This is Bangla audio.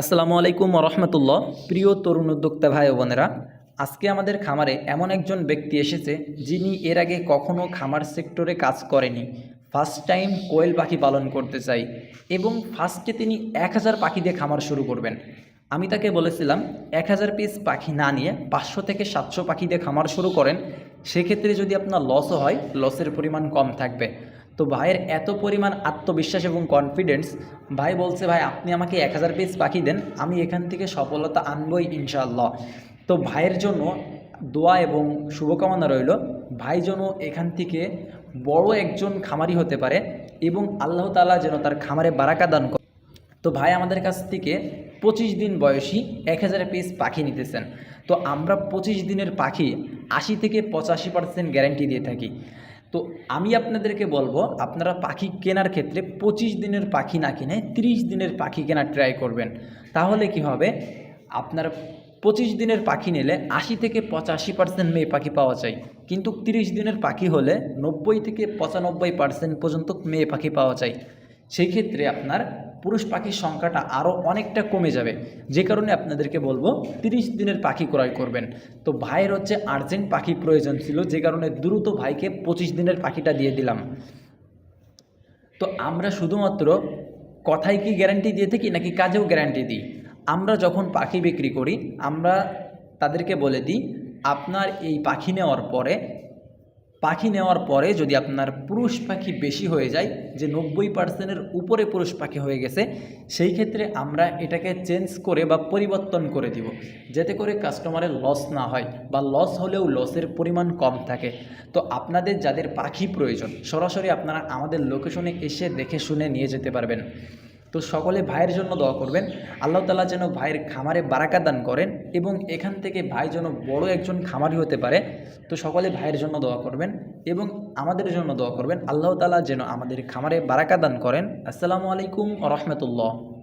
আসসালামু আলাইকুম রহমতুল্লাহ। প্রিয় তরুণ উদ্যোক্তা ভাই বোনেরা, আজকে আমাদের খামারে এমন একজন ব্যক্তি এসেছে যিনি এর আগে কখনো খামার সেক্টরে কাজ করেনি। ফার্স্ট টাইম কোয়েল পাখি পালন করতে চাই এবং ফার্স্টে তিনি এক হাজার পাখি দিয়ে খামার শুরু করবেন। আমি তাকে বলেছিলাম, এক হাজার পিস পাখি না নিয়ে পাঁচশো থেকে সাতশো পাখি দিয়ে খামার শুরু করেন। সেক্ষেত্রে যদি আপনার লসও হয় লসের পরিমাণ কম থাকবে। তো ভাইয়ের এত পরিমাণ আত্মবিশ্বাস এবং কনফিডেন্স ভাই বলছে, ভাই, আপনি আমাকে এক হাজার পিস পাখি দেন, আমি এখান থেকে সফলতা আনবই ইনশাআল্লাহ। তো ভাইয়ের জন্য দোয়া এবং শুভকামনা রইল, ভাই যেন এখান থেকে বড় একজন খামারি হতে পারে এবং আল্লাহ তাআলা যেন তার খামারে বারাকা দান করে, তো ভাই আমাদের কাছ থেকে পঁচিশ দিন বয়সী এক হাজার পিস পাখি নিতেছেন। তো আমরা পঁচিশ দিনের পাখি আশি থেকে পঁচাশি পার্সেন্ট গ্যারান্টি দিয়ে থাকি। তো আমি আপনাদেরকে বলব, আপনারা পাখি কেনার ক্ষেত্রে পঁচিশ দিনের পাখি না কিনে তিরিশ দিনের পাখি কেনার ট্রাই করবেন। তাহলে কি হবে? আপনার পঁচিশ দিনের পাখি নিলে আশি থেকে পঁচাশি পার্সেন্ট মেয়ে পাখি পাওয়া যায়। কিন্তু তিরিশ দিনের পাখি হলে নব্বই থেকে পঁচানব্বই পার্সেন্ট পর্যন্ত মেয়ে পাখি পাওয়া যায়। সেই ক্ষেত্রে আপনার পুরুষ পাখির সংখ্যাটা আরও অনেকটা কমে যাবে। যে কারণে আপনাদেরকে বলব, তিরিশ দিনের পাখি ক্রয় করবেন। তো ভাইয়ের হচ্ছে আর্জেন্ট পাখি প্রয়োজন ছিল, যে কারণে দ্রুত ভাইকে পঁচিশ দিনের পাখিটা দিয়ে দিলাম। তো আমরা শুধুমাত্র কথায় কি গ্যারান্টি দিয়ে থাকি, নাকি কাজেও গ্যারান্টি দিই? আমরা যখন পাখি বিক্রি করি, আমরা তাদেরকে বলে দিই, আপনার এই পাখি নেওয়ার পরে পাখি নেওয়ার পরে যদি আপনার পুরুষ পাখি বেশি হয়ে যায়, যে নব্বই পার্সেন্টের উপরে পুরুষ পাখি হয়ে গেছে, সেই ক্ষেত্রে আমরা এটাকে চেঞ্জ করে বা পরিবর্তন করে দিব, যাতে করে কাস্টমারের লস না হয় বা লস হলেও লসের পরিমাণ কম থাকে। তো আপনাদের যাদের পাখি প্রয়োজন, সরাসরি আপনারা আমাদের লোকেশনে এসে দেখে শুনে নিয়ে যেতে পারবেন। তো সকলে ভাইয়ের জন্য দোয়া করবেন। আল্লাহ তালা যেন ভাইয়ের খামারে বারাকা দান করেন এবং এখান থেকে ভাই যেন বড় একজন খামারি হতে পারে। তো সকলে ভাইয়ের জন্য দোয়া করবেন এবং আমাদের জন্য দোয়া করবেন। আল্লাহ তালা যেন আমাদের খামারে বারাকা দান করেন। আসসালামু আলাইকুম রহমতুল্লাহ।